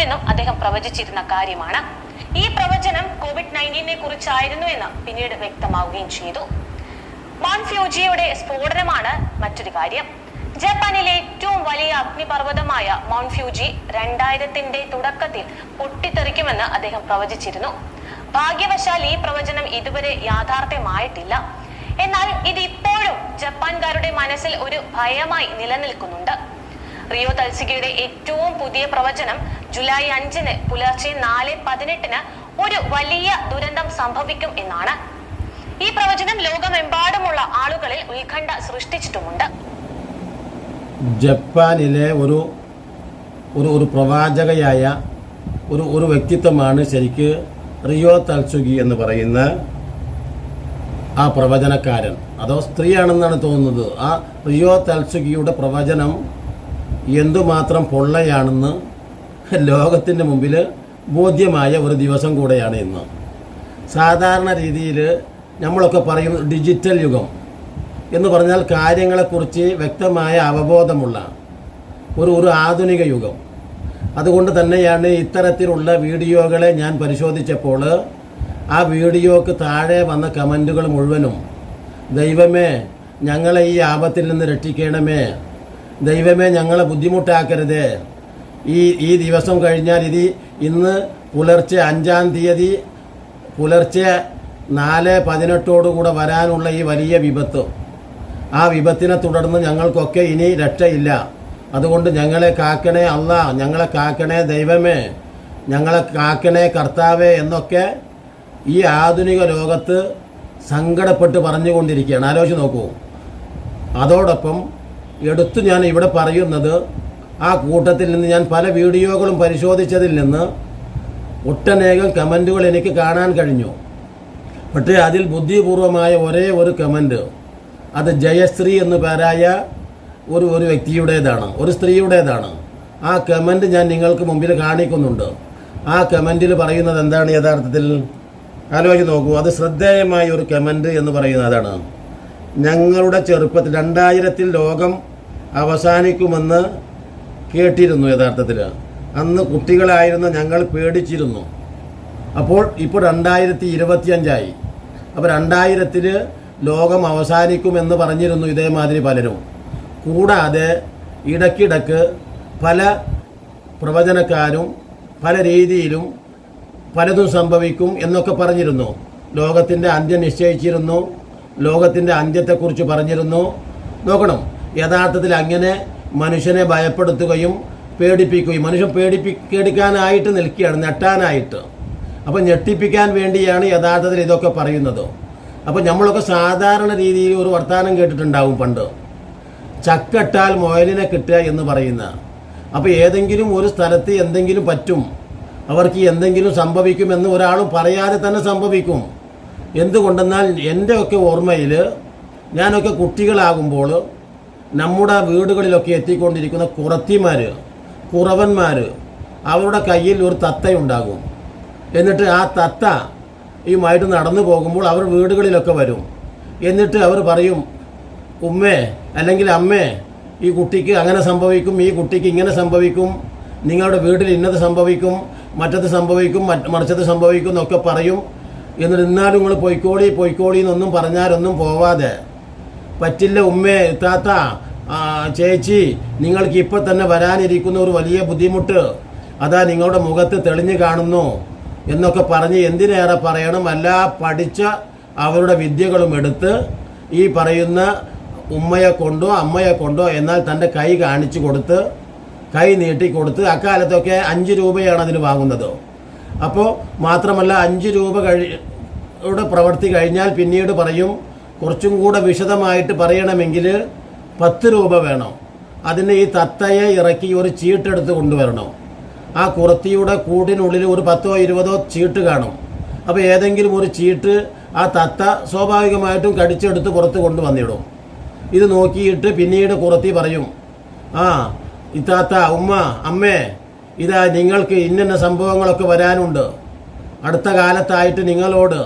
എന്നും അദ്ദേഹം പ്രവചിച്ചിരുന്ന കാര്യമാണ്. ഈ പ്രവചനം കോവിഡ് നയന്റീനെ കുറിച്ചായിരുന്നു എന്ന് പിന്നീട് വ്യക്തമാവുകയും ചെയ്തു. മൗണ്ട് ഫ്യൂജിയുടെ സ്ഫോടനമാണ് മറ്റൊരു കാര്യം. ജപ്പാനിലെ ഏറ്റവും വലിയ അഗ്നിപർവതമായ മൗണ്ട് രണ്ടായിരത്തിന്റെ തുടക്കത്തിൽ പൊട്ടിത്തെറിക്കുമെന്ന് അദ്ദേഹം പ്രവചിച്ചിരുന്നു. ഭാഗ്യവശാൽ ഈ പ്രവചനം ഇതുവരെ യാഥാർത്ഥ്യമായിട്ടില്ല. എന്നാൽ ഇത് ഇപ്പോഴും ജപ്പാൻകാരുടെ മനസ്സിൽ ഒരു ഭയമായി നിലനിൽക്കുന്നുണ്ട്. റിയോ തൽസികയുടെ ഏറ്റവും പുതിയ പ്രവചനം ജൂലൈ അഞ്ചിന് പുലർച്ചെ നാല് പതിനെട്ടിന് ഒരു വലിയ ദുരന്തം സംഭവിക്കും എന്നാണ്. ഈ പ്രവചനം ലോകമെമ്പാടുമുള്ള ആളുകളിൽ ഉത്കണ്ഠ സൃഷ്ടിച്ചിട്ടുമുണ്ട്. ജപ്പാനിലെ ഒരു ഒരു ഒരു പ്രവാചകയായ ഒരു ഒരു വ്യക്തിത്വമാണ് ശരിക്ക് റിയോ തൽസുഗി എന്ന് പറയുന്ന ആ പ്രവചനക്കാരൻ. അതോ സ്ത്രീയാണെന്നാണ് തോന്നുന്നത്. ആ റിയോ തൽസുഗിയുടെ പ്രവചനം എന്തുമാത്രം പൊള്ളയാണെന്ന് ലോകത്തിന്റെ മുമ്പിൽ ബോധ്യമായ ഒരു ദിവസം കൂടെയാണ് ഇന്ന്. സാധാരണ രീതിയിൽ നമ്മളൊക്കെ പറയും ഡിജിറ്റൽ യുഗം. എന്ന് പറഞ്ഞാൽ കാര്യങ്ങളെക്കുറിച്ച് വ്യക്തമായ അവബോധമുള്ള ഒരു ഒരു ആധുനിക യുഗം. അതുകൊണ്ട് തന്നെയാണ് ഇത്തരത്തിലുള്ള വീഡിയോകളെ ഞാൻ പരിശോധിച്ചപ്പോൾ ആ വീഡിയോക്ക് താഴെ വന്ന കമന്റുകൾ മുഴുവനും ദൈവമേ ഞങ്ങളെ ഈ ആപത്തിൽ നിന്ന് രക്ഷിക്കണമേ. ദൈവമേ ഞങ്ങളെ ബുദ്ധിമുട്ടാക്കരുതേ. ഈ ഈ ദിവസം കഴിഞ്ഞാൽ ഇത് ഇന്ന് പുലർച്ചെ അഞ്ചാം തീയതി പുലർച്ചെ നാല് പതിനെട്ടോടുകൂടെ വരാനുള്ള ഈ വലിയ വിപത്ത്. ആ വിപത്തിനെ തുടർന്ന് ഞങ്ങൾക്കൊക്കെ ഇനി രക്ഷയില്ല. അതുകൊണ്ട് ഞങ്ങളെ കാക്കണേ അല്ല ഞങ്ങളെ കാക്കണേ ദൈവമേ ഞങ്ങളെ കാക്കണേ കർത്താവേ എന്നൊക്കെ ഈ ആധുനിക ലോകത്ത് സങ്കടപ്പെട്ട് പറഞ്ഞുകൊണ്ടിരിക്കുകയാണ്. ആലോചിച്ച് നോക്കൂ. അതോടൊപ്പം എടുത്തു ഞാൻ ഇവിടെ പറയുന്നത് ആ കൂട്ടത്തിൽ നിന്ന് ഞാൻ പല വീഡിയോകളും പരിശോധിച്ചതിൽ നിന്ന് ഒട്ടനേകം കമന്റുകൾ എനിക്ക് കാണാൻ കഴിഞ്ഞു. പക്ഷേ അതിൽ ബുദ്ധിപൂർവമായ ഒരേ ഒരു കമന്റ് അത് ജയശ്രീ എന്ന് പേരായ ഒരു ഒരു വ്യക്തിയുടേതാണ് ഒരു സ്ത്രീയുടേതാണ്. ആ കമന്റ് ഞാൻ നിങ്ങൾക്ക് മുമ്പിൽ കാണിക്കുന്നുണ്ട്. ആ കമന്റിൽ പറയുന്നത് എന്താണ് യഥാർത്ഥത്തിൽ? ആലോചിച്ച് നോക്കൂ അത് ശ്രദ്ധേയമായ ഒരു കമന്റ് എന്ന് പറയുന്നത് അതാണ്. ഞങ്ങളുടെ ചെറുപ്പത്തിൽ രണ്ടായിരത്തിൽ ലോകം അവസാനിക്കുമെന്ന് കേട്ടിരുന്നു യഥാർത്ഥത്തിൽ. അന്ന് കുട്ടികളായിരുന്ന ഞങ്ങൾ പേടിച്ചിരുന്നു. അപ്പോൾ ഇപ്പോൾ രണ്ടായിരത്തി ഇരുപത്തിയഞ്ചായി അപ്പോൾ രണ്ടായിരത്തിൽ ലോകം അവസാനിക്കുമെന്ന് പറഞ്ഞിരുന്നു ഇതേമാതിരി പലരും. കൂടാതെ ഇടയ്ക്കിടക്ക് പല പ്രവചനക്കാരും പല രീതിയിലും പലതും സംഭവിക്കും എന്നൊക്കെ പറഞ്ഞിരുന്നു. ലോകത്തിന്റെ അന്ത്യം നിശ്ചയിച്ചിരുന്നു. ലോകത്തിന്റെ അന്ത്യത്തെക്കുറിച്ച് പറഞ്ഞിരുന്നു. നോക്കണം. യഥാർത്ഥത്തിൽ അങ്ങനെ മനുഷ്യനെ ഭയപ്പെടുത്തുകയും പേടിപ്പിക്കുകയും മനുഷ്യൻ പേടിപ്പി പേടിക്കാനായിട്ട് നിൽക്കുകയാണ് ഞെട്ടാനായിട്ട്. അപ്പോൾ ഞെട്ടിപ്പിക്കാൻ വേണ്ടിയാണ് യഥാർത്ഥത്തിൽ ഇതൊക്കെ പറയുന്നത്. അപ്പോൾ നമ്മളൊക്കെ സാധാരണ രീതിയിൽ ഒരു വർത്തമാനം കേട്ടിട്ടുണ്ടാവും പണ്ട്. ചക്കട്ടാൽ മുയലിനെ കിട്ടുക എന്ന് പറയുന്ന. അപ്പോൾ ഏതെങ്കിലും ഒരു സ്ഥലത്ത് എന്തെങ്കിലും പറ്റും. അവർക്ക് എന്തെങ്കിലും സംഭവിക്കും എന്ന് ഒരാളും പറയാതെ തന്നെ സംഭവിക്കും. എന്തുകൊണ്ടെന്നാൽ എന്റെ ഒക്കെ ഓർമ്മയിൽ ഞാനൊക്കെ കുട്ടികളാകുമ്പോൾ നമ്മുടെ വീടുകളിലൊക്കെ എത്തിക്കൊണ്ടിരിക്കുന്ന കുറത്തിമാർ കുറവന്മാർ അവരുടെ കയ്യിൽ ഒരു തത്തയുണ്ടാകും. എന്നിട്ട് ആ തത്ത യുമായിട്ട് നടന്നു പോകുമ്പോൾ അവർ വീടുകളിലൊക്കെ വരും. എന്നിട്ട് അവർ പറയും ഉമ്മേ അല്ലെങ്കിൽ അമ്മേ ഈ കുട്ടിക്ക് അങ്ങനെ സംഭവിക്കും ഈ കുട്ടിക്ക് ഇങ്ങനെ സംഭവിക്കും നിങ്ങളുടെ വീട്ടിൽ ഇന്നത് സംഭവിക്കും മറ്റത് സംഭവിക്കും മറിച്ചത് സംഭവിക്കും എന്നൊക്കെ പറയും. എന്നിട്ട് ഇന്നാലും നിങ്ങൾ പൊയ്ക്കോളി പൊയ്ക്കോളി എന്നൊന്നും പറഞ്ഞാലൊന്നും പോവാതെ പറ്റില്ല ഉമ്മേ താത്ത ചേച്ചി നിങ്ങൾക്ക് ഇപ്പോൾ തന്നെ വരാനിരിക്കുന്ന ഒരു വലിയ ബുദ്ധിമുട്ട്. അതാ നിങ്ങളുടെ മുഖത്ത് തെളിഞ്ഞു കാണുന്നു എന്നൊക്കെ പറഞ്ഞ് എന്തിനേറെ പറയണം? അല്ല പഠിച്ച അവരുടെ വിദ്യകളും എടുത്ത് ഈ പറയുന്ന ഉമ്മയെ കൊണ്ടോ അമ്മയെ കൊണ്ടോ എന്നാൽ തന്റെ കൈ കാണിച്ചു കൊടുത്ത് കൈ നീട്ടി കൊടുത്ത് അക്കാലത്തൊക്കെ അഞ്ച് രൂപയാണ് അതിന് വാങ്ങുന്നത്. അപ്പോൾ മാത്രമല്ല അഞ്ച് രൂപ കഴി പ്രവൃത്തി കഴിഞ്ഞാൽ പിന്നീട് പറയും കുറച്ചും കൂടെ വിശദമായിട്ട് പറയണമെങ്കിൽ പത്ത് രൂപ വേണം. അതിന് ഈ തത്തയെ ഇറക്കി ഒരു ചീട്ടെടുത്ത് കൊണ്ടുവരണം. ആ കുറത്തിയുടെ കൂടിനുള്ളിൽ ഒരു പത്തോ ഇരുപതോ ചീട്ട് കാണും. അപ്പോൾ ഏതെങ്കിലും ഒരു ചീട്ട് ആ തത്ത സ്വാഭാവികമായിട്ടും കടിച്ചെടുത്ത് പുറത്ത് കൊണ്ടുവന്നിടും. ഇത് നോക്കിയിട്ട് പിന്നീട് കുറത്തി പറയും ആ ഇത്താത്ത ഉമ്മ അമ്മേ ഇതാ നിങ്ങൾക്ക് ഇന്നിന്ന സംഭവങ്ങളൊക്കെ വരാനുണ്ട്. അടുത്ത കാലത്തായിട്ട് നിങ്ങളോട്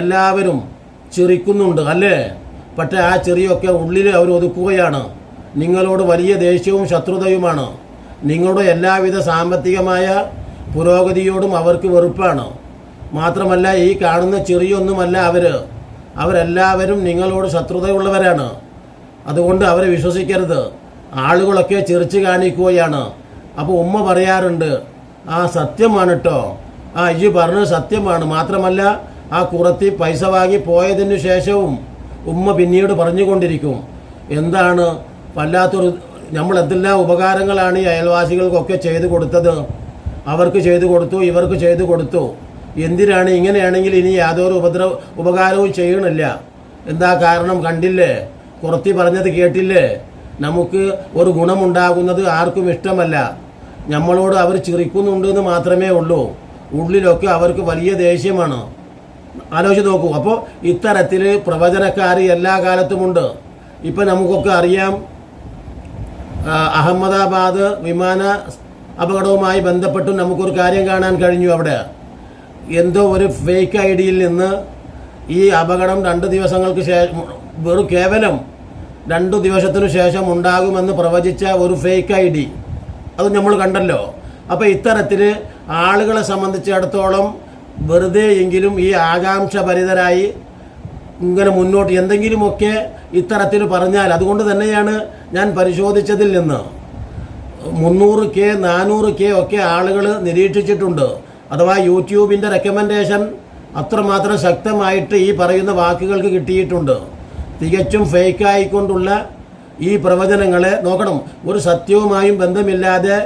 എല്ലാവരും ചിരിക്കുന്നുണ്ട് അല്ലേ? പക്ഷേ ആ ചെറിയൊക്കെ ഉള്ളിൽ അവർ ഒതുക്കുകയാണ്. നിങ്ങളോട് വലിയ ദേഷ്യവും ശത്രുതയുമാണ്. നിങ്ങളുടെ എല്ലാവിധ സാമ്പത്തികമായ പുരോഗതിയോടും അവർക്ക് വെറുപ്പാണ്. മാത്രമല്ല ഈ കാണുന്ന ചെറിയൊന്നുമല്ല അവർ അവരെല്ലാവരും നിങ്ങളോട് ശത്രുതയുള്ളവരാണ്. അതുകൊണ്ട് അവരെ വിശ്വസിക്കരുത്. ആളുകളൊക്കെ ചെറിച്ച് കാണിക്കുകയാണ്. അപ്പോൾ ഉമ്മ പറയാറുണ്ട് ആ സത്യമാണ് കേട്ടോ ആ ഇജി പറഞ്ഞത് സത്യമാണ്. മാത്രമല്ല ആ കുറത്തി പൈസ വാങ്ങി പോയതിന് ശേഷവും ഉമ്മ പിന്നീട് പറഞ്ഞുകൊണ്ടിരിക്കും. എന്താണ്? വല്ലാത്തൊരു നമ്മൾ എന്തെല്ലാം ഉപകാരങ്ങളാണ് ഈ അയൽവാസികൾക്കൊക്കെ ചെയ്തു കൊടുത്തത്? അവർക്ക് ചെയ്തു കൊടുത്തു ഇവർക്ക് ചെയ്തു കൊടുത്തു. എന്തിനാണ് ഇങ്ങനെയാണെങ്കിൽ ഇനി യാതൊരു ഉപദ്ര ഉപകാരവും ചെയ്യണില്ല? എന്താ കാരണം കണ്ടില്ലേ? കുറത്തി പറഞ്ഞത് കേട്ടില്ലേ? നമുക്ക് ഒരു ഗുണമുണ്ടാകുന്നത് ആർക്കും ഇഷ്ടമല്ല. നമ്മളോട് അവർ ചിരിക്കുന്നുണ്ട് എന്ന് മാത്രമേ ഉള്ളൂ. ഉള്ളിലൊക്കെ അവർക്ക് വലിയ ദേഷ്യമാണ്. ആലോചിച്ച് നോക്കൂ. അപ്പോൾ ഇത്തരത്തിൽ പ്രവചനക്കാർ എല്ലാ കാലത്തുമുണ്ട് ഇപ്പം നമുക്കൊക്കെ അറിയാം അഹമ്മദാബാദ് വിമാന അപകടവുമായി ബന്ധപ്പെട്ട് നമുക്കൊരു കാര്യം കാണാൻ കഴിഞ്ഞു അവിടെ. എന്തോ ഒരു ഫേക്ക് ഐ ഡിയിൽ നിന്ന് ഈ അപകടം രണ്ട് ദിവസങ്ങൾക്ക് ശേഷം വെറും കേവലം രണ്ടു ദിവസത്തിനു ശേഷം ഉണ്ടാകുമെന്ന് പ്രവചിച്ച ഒരു ഫേക്ക് ഐ ഡി അത് നമ്മൾ കണ്ടല്ലോ. അപ്പോൾ ഇത്തരത്തിൽ ആളുകളെ സംബന്ധിച്ചിടത്തോളം വെറുതെ എങ്കിലും ഈ ആകാംക്ഷ ഭരിതരായി ഇങ്ങനെ മുന്നോട്ട് എന്തെങ്കിലുമൊക്കെ ഇത്തരത്തിൽ പറഞ്ഞാൽ അതുകൊണ്ട് തന്നെയാണ് ഞാൻ പരിശോധിച്ചതിൽ നിന്ന്. മുന്നൂറ് കെ നാനൂറ് കെ ഒക്കെ ആളുകൾ നിരീക്ഷിച്ചിട്ടുണ്ട്. അഥവാ യൂട്യൂബിന്റെ റെക്കമെൻഡേഷൻ അത്രമാത്രം ശക്തമായിട്ട് ഈ പറയുന്ന വാക്കുകൾക്ക് കിട്ടിയിട്ടുണ്ട്. തികച്ചും ഫേക്കായിക്കൊണ്ടുള്ള ഈ പ്രവചനങ്ങളെ നോക്കണം. ഒരു സത്യവുമായും ബന്ധമില്ലാതെ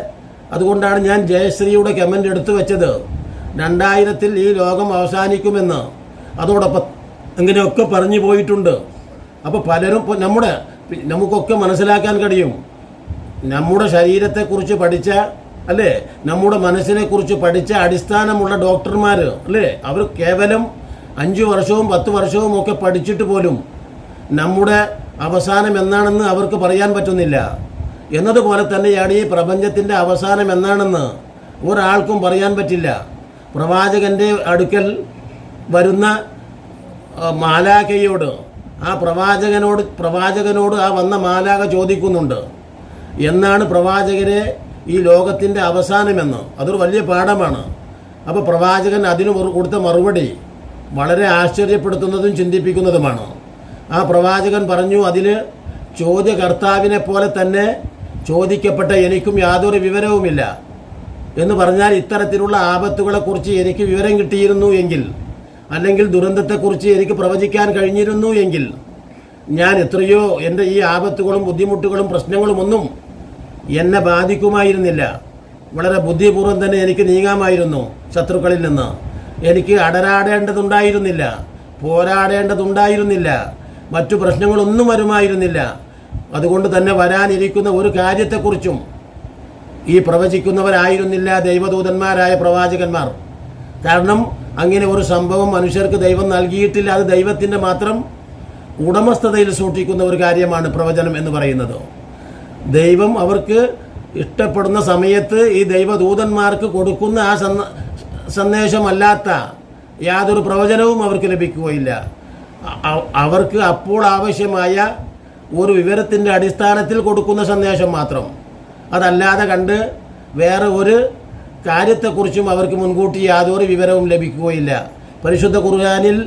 അതുകൊണ്ടാണ് ഞാൻ ജയശ്രീയുടെ കമന്റ് എടുത്തു വെച്ചത്. രണ്ടായിരത്തിൽ ഈ ലോകം അവസാനിക്കുമെന്ന് അതോടൊപ്പം ഇങ്ങനെയൊക്കെ പറഞ്ഞു പോയിട്ടുണ്ട്. അപ്പോൾ പലരും നമ്മുടെ നമുക്കൊക്കെ മനസ്സിലാക്കാൻ കഴിയും. നമ്മുടെ ശരീരത്തെക്കുറിച്ച് പഠിച്ച അല്ലേ? നമ്മുടെ മനസ്സിനെക്കുറിച്ച് പഠിച്ച അടിസ്ഥാനമുള്ള ഡോക്ടർമാർ അല്ലേ? അവർ കേവലം അഞ്ച് വർഷവും പത്ത് വർഷവും ഒക്കെ പഠിച്ചിട്ട് പോലും നമ്മുടെ അവസാനം എന്നാണെന്ന് അവർക്ക് പറയാൻ പറ്റുന്നില്ല. എന്നതുപോലെ തന്നെയാണ് ഈ പ്രപഞ്ചത്തിന്റെ അവസാനം എന്നാണെന്ന് ഒരാൾക്കും പറയാൻ പറ്റില്ല. പ്രവാചകന്റെ അടുക്കൽ വരുന്ന മാലാഖയോട് ആ പ്രവാചകനോട് പ്രവാചകനോട് ആ വന്ന മാലാഖ ചോദിക്കുന്നുണ്ട്. എന്നാണ് പ്രവാചകരെ ഈ ലോകത്തിന്റെ അവസാനമെന്ന്. അതൊരു വലിയ പാഠമാണ്. അപ്പോൾ പ്രവാചകൻ അതിന് കൊടുത്ത മറുപടി വളരെ ആശ്ചര്യപ്പെടുത്തുന്നതും ചിന്തിപ്പിക്കുന്നതുമാണ്. ആ പ്രവാചകൻ പറഞ്ഞു അതിൽ ചോദ്യകർത്താവിനെ പോലെ തന്നെ ചോദിക്കപ്പെട്ട എനിക്കും യാതൊരു വിവരവുമില്ല. എന്ന് പറഞ്ഞാൽ ഇത്തരത്തിലുള്ള ആപത്തുകളെക്കുറിച്ച് എനിക്ക് വിവരം കിട്ടിയിരുന്നു എങ്കിൽ അല്ലെങ്കിൽ ദുരന്തത്തെക്കുറിച്ച് എനിക്ക് പ്രവചിക്കാൻ കഴിഞ്ഞിരുന്നു എങ്കിൽ ഞാൻ എത്രയോ എന്റെ ഈ ആപത്തുകളും ബുദ്ധിമുട്ടുകളും പ്രശ്നങ്ങളുമൊന്നും എന്നെ ബാധിക്കുമായിരുന്നില്ല. വളരെ ബുദ്ധിപൂർവം തന്നെ എനിക്ക് നീങ്ങാമായിരുന്നു ശത്രുക്കളിൽ നിന്ന്. എനിക്ക് അടരാടേണ്ടതുണ്ടായിരുന്നില്ല പോരാടേണ്ടതുണ്ടായിരുന്നില്ല മറ്റു പ്രശ്നങ്ങളൊന്നും വരുമായിരുന്നില്ല. അതുകൊണ്ട് തന്നെ വരാനിരിക്കുന്ന ഒരു കാര്യത്തെക്കുറിച്ചും ഈ പ്രവചിക്കുന്നവരായിരുന്നില്ല ദൈവദൂതന്മാരായ പ്രവാചകന്മാർ. കാരണം അങ്ങനെ ഒരു സംഭവം മനുഷ്യർക്ക് ദൈവം നൽകിയിട്ടില്ല അത് ദൈവത്തിന്റെ മാത്രം ഉടമസ്ഥതയിൽ സൂക്ഷിക്കുന്ന ഒരു കാര്യമാണ് പ്രവചനം എന്ന് പറയുന്നത്. ദൈവം അവർക്ക് ഇഷ്ടപ്പെടുന്ന സമയത്ത് ഈ ദൈവദൂതന്മാർക്ക് കൊടുക്കുന്ന ആ സന്ദ സന്ദേശമല്ലാത്ത യാതൊരു പ്രവചനവും അവർക്ക് ലഭിക്കുകയില്ല. അവർക്ക് അപ്പോൾ ആവശ്യമായ ഒരു വിവരത്തിന്റെ അടിസ്ഥാനത്തിൽ കൊടുക്കുന്ന സന്ദേശം മാത്രം. അതല്ലാതെ കണ്ട് വേറെ ഒരു കാര്യത്തെക്കുറിച്ചും അവർക്ക് മുൻകൂട്ടി യാതൊരു വിവരവും ലഭിക്കുകയില്ല. പരിശുദ്ധ ഖുർആാനിൽ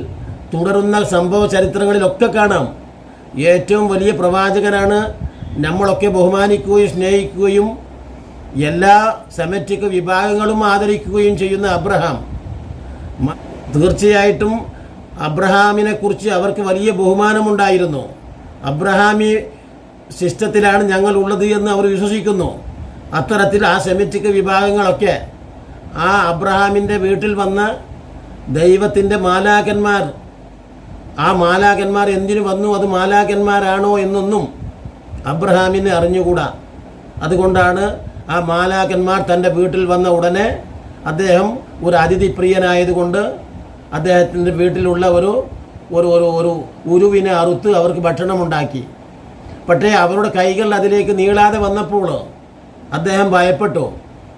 തുടരുന്ന സംഭവ ചരിത്രങ്ങളിലൊക്കെ കാണാം. ഏറ്റവും വലിയ പ്രവാചകനാണ് നമ്മളൊക്കെ ബഹുമാനിക്കുകയും സ്നേഹിക്കുകയും എല്ലാ സെമറ്റിക് വിഭാഗങ്ങളും ആദരിക്കുകയും ചെയ്യുന്ന അബ്രഹാം. തീർച്ചയായിട്ടും അബ്രഹാമിനെക്കുറിച്ച് അവർക്ക് വലിയ ബഹുമാനമുണ്ടായിരുന്നു. അബ്രഹാമി സിസ്റ്റത്തിലാണ് ഞങ്ങൾ ഉള്ളത് എന്ന് അവർ വിശ്വസിക്കുന്നു. അത്തരത്തിൽ ആ സെമിറ്റിക് വിഭാഗങ്ങളൊക്കെ ആ അബ്രഹാമിന്റെ വീട്ടിൽ വന്ന ദൈവത്തിന്റെ മാലാകന്മാർ ആ മാലാകന്മാർ എന്തിനു വന്നു? അത് മാലാകന്മാരാണോ എന്നൊന്നും അബ്രഹാമിന് അറിഞ്ഞുകൂടാ. അതുകൊണ്ടാണ് ആ മാലാകന്മാർ തന്റെ വീട്ടിൽ വന്ന ഉടനെ അദ്ദേഹം ഒരു അതിഥി പ്രിയനായതുകൊണ്ട് അദ്ദേഹത്തിന്റെ വീട്ടിലുള്ള ഒരു ഒരു ഒരു ഒരു ഉരുവിനെ അറുത്ത് അവർക്ക് ഭക്ഷണമുണ്ടാക്കി. പക്ഷേ അവരുടെ കൈകൾ അതിലേക്ക് നീളാതെ വന്നപ്പോൾ അദ്ദേഹം ഭയപ്പെട്ടു.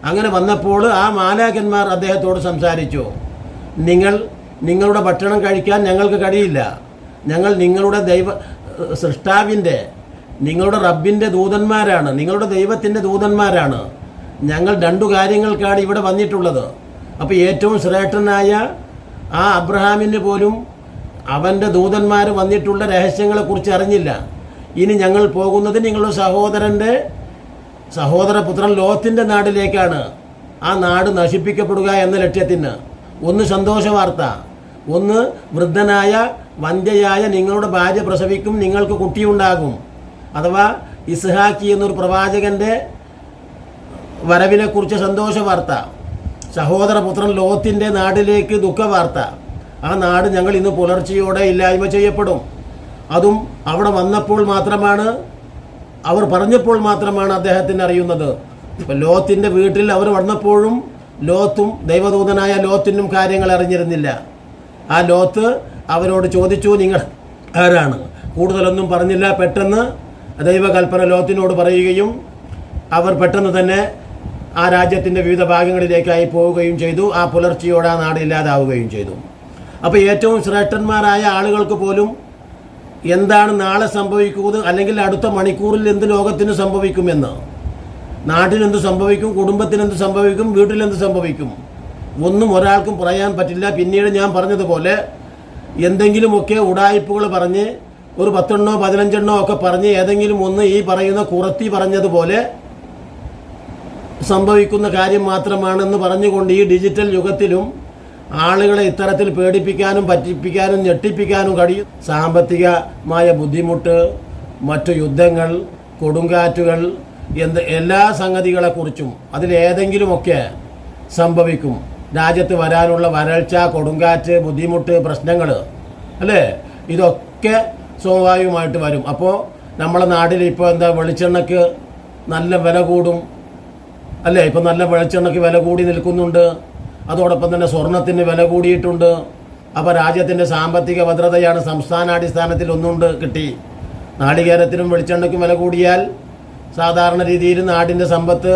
അങ്ങനെ വന്നപ്പോൾ ആ മാലാകന്മാർ അദ്ദേഹത്തോട് സംസാരിച്ചു. നിങ്ങൾ നിങ്ങളുടെ ഭക്ഷണം കഴിക്കാൻ ഞങ്ങൾക്ക് കഴിയില്ല. ഞങ്ങൾ നിങ്ങളുടെ ദൈവ സൃഷ്ടാവിന്റെ നിങ്ങളുടെ റബ്ബിന്റെ ദൂതന്മാരാണ്. നിങ്ങളുടെ ദൈവത്തിന്റെ ദൂതന്മാരാണ്. ഞങ്ങൾ രണ്ടു കാര്യങ്ങൾക്കാണ് ഇവിടെ വന്നിട്ടുള്ളത്. അപ്പോൾ ഏറ്റവും ശ്രേഷ്ഠനായ ആ അബ്രഹാമിന് പോലും അവന്റെ ദൂതന്മാർ വന്നിട്ടുള്ള രഹസ്യങ്ങളെക്കുറിച്ച് അറിഞ്ഞില്ല. ഇനി ഞങ്ങൾ പോകുന്നത് നിങ്ങളുടെ സഹോദരന്റെ സഹോദരപുത്രൻ ലോത്തിന്റെ നാട്ടിലേക്കാണ് ആ നാട് നശിപ്പിക്കപ്പെടുക എന്ന ലക്ഷ്യത്തിന്. ഒന്ന് സന്തോഷ വാർത്ത. ഒന്ന് വൃദ്ധനായ വന്ധ്യയായ നിങ്ങളുടെ ഭാര്യ പ്രസവിക്കും നിങ്ങൾക്ക് കുട്ടിയുണ്ടാകും. അഥവാ ഇസ്ഹാക്കി എന്നൊരു പ്രവാചകന്റെ വരവിനെക്കുറിച്ച് സന്തോഷ വാർത്ത. സഹോദരപുത്രൻ ലോത്തിന്റെ നാട്ടിലേക്ക് ദുഃഖ വാർത്ത. ആ നാട് ഞങ്ങൾ ഇന്ന് പുലർച്ചയോടെ ഇല്ലായ്മ ചെയ്യപ്പെടും. അതും അവിടെ വന്നപ്പോൾ മാത്രമാണ് അവർ പറഞ്ഞപ്പോൾ മാത്രമാണ് അദ്ദേഹത്തിന് അറിയുന്നത്. ഇപ്പം ലോത്തിന്റെ വീട്ടിൽ അവർ വന്നപ്പോഴും ലോത്തും ദൈവദൂതനായ ലോത്തിനും കാര്യങ്ങൾ അറിഞ്ഞിരുന്നില്ല. ആ ലോത്ത് അവരോട് ചോദിച്ചു നിങ്ങൾ ആരാണ്? കൂടുതലൊന്നും പറഞ്ഞില്ല. പെട്ടെന്ന് ദൈവകൽപ്പന ലോത്തിനോട് പറയുകയും അവർ പെട്ടെന്ന് തന്നെ ആ രാജ്യത്തിന്റെ വിവിധ ഭാഗങ്ങളിലേക്കായി പോവുകയും ചെയ്തു. ആ പുലർച്ചയോടെ ആ നാട് ഇല്ലാതാവുകയും ചെയ്തു. അപ്പോൾ ഏറ്റവും ശ്രേഷ്ഠന്മാരായ ആളുകൾക്ക് പോലും എന്താണ് നാളെ സംഭവിക്കുന്നത്? അല്ലെങ്കിൽ അടുത്ത മണിക്കൂറിൽ എന്ത് ലോകത്തിന് സംഭവിക്കുമെന്ന്? നാട്ടിനെന്ത് സംഭവിക്കും? കുടുംബത്തിനെന്ത് സംഭവിക്കും? വീട്ടിലെന്ത് സംഭവിക്കും? ഒന്നും ഒരാൾക്കും പറയാൻ പറ്റില്ല. പിന്നീട് ഞാൻ പറഞ്ഞതുപോലെ എന്തെങ്കിലുമൊക്കെ ഉടായ്പകൾ പറഞ്ഞ് ഒരു പത്തെണ്ണോ പതിനഞ്ചെണ്ണോ ഒക്കെ പറഞ്ഞ് ഏതെങ്കിലും ഒന്ന് ഈ പറയുന്ന കുറത്തി പറഞ്ഞതുപോലെ സംഭവിക്കുന്ന കാര്യം മാത്രമാണെന്ന് പറഞ്ഞുകൊണ്ട് ഈ ഡിജിറ്റൽ യുഗത്തിലും ആളുകളെ ഇത്തരത്തിൽ പേടിപ്പിക്കാനും പറ്റിപ്പിക്കാനും ഞെട്ടിപ്പിക്കാനും കഴിയും. സാമ്പത്തികമായ ബുദ്ധിമുട്ട് മറ്റു യുദ്ധങ്ങൾ കൊടുങ്കാറ്റുകൾ എന്ത് എല്ലാ സംഗതികളെക്കുറിച്ചും അതിലേതെങ്കിലുമൊക്കെ സംഭവിക്കും. രാജ്യത്ത് വരാനുള്ള വരൾച്ച കൊടുങ്കാറ്റ് ബുദ്ധിമുട്ട് പ്രശ്നങ്ങൾ അല്ലേ? ഇതൊക്കെ സ്വാഭാവികമായിട്ട് വരും. അപ്പോൾ നമ്മളെ നാട്ടിൽ ഇപ്പോൾ എന്താ വെളിച്ചെണ്ണയ്ക്ക് നല്ല വില കൂടും? അല്ലേ? ഇപ്പം നല്ല വെളിച്ചെണ്ണയ്ക്ക് വില കൂടി നിൽക്കുന്നുണ്ട്. അതോടൊപ്പം തന്നെ സ്വർണത്തിന് വില കൂടിയിട്ടുണ്ട്. അപ്പോൾ രാജ്യത്തിന്റെ സാമ്പത്തിക ഭദ്രതയാണ് സംസ്ഥാനാടിസ്ഥാനത്തിൽ ഒന്നുകൊണ്ട് കിട്ടി. നാളികേരത്തിനും വെളിച്ചെണ്ണയ്ക്കും വില കൂടിയാൽ സാധാരണ രീതിയിൽ നാടിന്റെ സമ്പത്ത്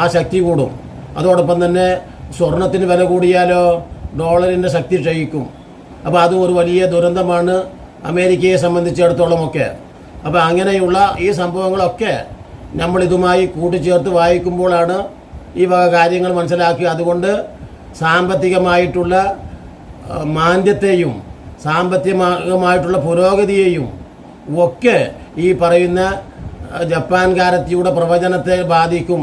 ആ ശക്തി കൂടും. അതോടൊപ്പം തന്നെ സ്വർണത്തിന് വില കൂടിയാലോ ഡോളറിന്റെ ശക്തി ക്ഷയിക്കും. അപ്പോൾ അതും ഒരു വലിയ ദുരന്തമാണ് അമേരിക്കയെ സംബന്ധിച്ചിടത്തോളമൊക്കെ. അപ്പോൾ അങ്ങനെയുള്ള ഈ സംഭവങ്ങളൊക്കെ നമ്മൾ ഇതുമായി കൂട്ടിച്ചേർത്ത് വായിക്കുമ്പോഴാണ് ഈ വക കാര്യങ്ങൾ മനസ്സിലാക്കി. അതുകൊണ്ട് സാമ്പത്തികമായിട്ടുള്ള മാന്ദ്യത്തെയും സാമ്പത്തികമായിട്ടുള്ള പുരോഗതിയെയും ഒക്കെ ഈ പറയുന്ന ജപ്പാൻകാരത്തിയുടെ പ്രവചനത്തെ ബാധിക്കും.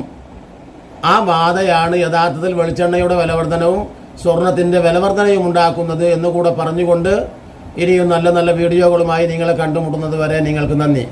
ആ ബാധയാണ് യഥാർത്ഥത്തിൽ വെളിച്ചെണ്ണയുടെ വിലവർധനവും സ്വർണത്തിന്റെ വിലവർധനയും ഉണ്ടാക്കുന്നത് എന്നുകൂടെ പറഞ്ഞുകൊണ്ട് ഇനിയും നല്ല നല്ല വീഡിയോകളുമായി നിങ്ങളെ കണ്ടുമുട്ടുന്നത് വരെ നിങ്ങൾക്ക് നന്ദി.